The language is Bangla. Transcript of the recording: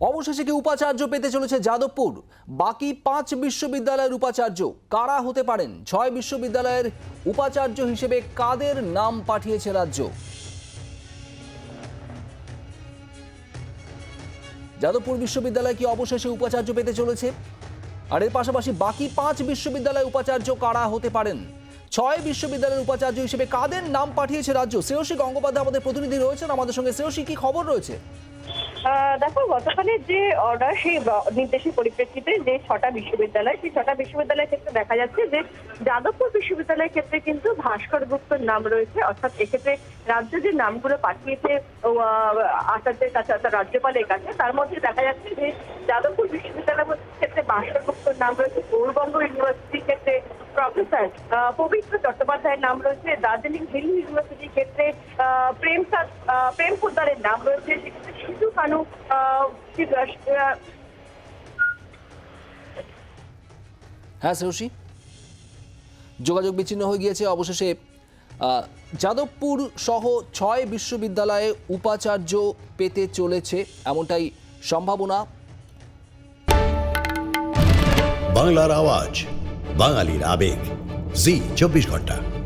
অবশেষে কি উপাচার্য পেতে চলেছে যাদবপুর? বাকি পাঁচ বিশ্ববিদ্যালয়ের উপাচার্য কারা হতে পারেন? ছয় বিশ্ববিদ্যালয়ের উপাচার্য হিসেবে কাদের নাম পাঠিয়েছে রাজ্য? যাদবপুর বিশ্ববিদ্যালয় কি অবশেষে উপাচার্য পেতে চলেছে? আর এর পাশাপাশি বাকি পাঁচ বিশ্ববিদ্যালয়ের উপাচার্য কারা হতে পারেন? ছয় বিশ্ববিদ্যালয়ের উপাচার্য হিসেবে কাদের নাম পাঠিয়েছে রাজ্য? শ্রেয়সী গঙ্গোপাধ্যায় আমাদের প্রতিনিধি রয়েছেন। আমাদের সঙ্গে শ্রেয়সী, কি খবর রয়েছে? দেখো, গতকালের যে অর্ডার সেই নির্দেশের পরিপ্রেক্ষিতে যে ছটা বিশ্ববিদ্যালয়, সেই ছটা বিশ্ববিদ্যালয়ের ক্ষেত্রে দেখা যাচ্ছে যে যাদবপুর বিশ্ববিদ্যালয়ের ক্ষেত্রে কিন্তু ভাস্কর গুপ্তর নাম রয়েছে। অর্থাৎ এক্ষেত্রে রাজ্য যে নামগুলো পাঠিয়েছে আচার্যের কাছে, অর্থাৎ রাজ্যপালের কাছে, তার মধ্যে দেখা যাচ্ছে যে যাদবপুর বিশ্ববিদ্যালয়ের ক্ষেত্রে ভাস্কর গুপ্তর নাম রয়েছে গৌরবঙ্গ ইউনিভার্সিটির ক্ষেত্রে প্রফেসর পবিত্র চট্টোপাধ্যায়ের নাম রয়েছে, দার্জিলিং হিল ইউনিভার্সিটির ক্ষেত্রে প্রেম প্রেম পোদ্দারের নাম রয়েছে সি- হ্যাঁ শ্রেয়সী যোগাযোগ বিচ্ছিন্ন হয়ে গিয়েছে অবশেষে যাদবপুর সহ ছয় বিশ্ববিদ্যালয়ে উপাচার্য পেতে চলেছে এমনটাই সম্ভাবনা। বাংলার আওয়াজ বাঙালির আবেগ জি চব্বিশ ঘণ্টা।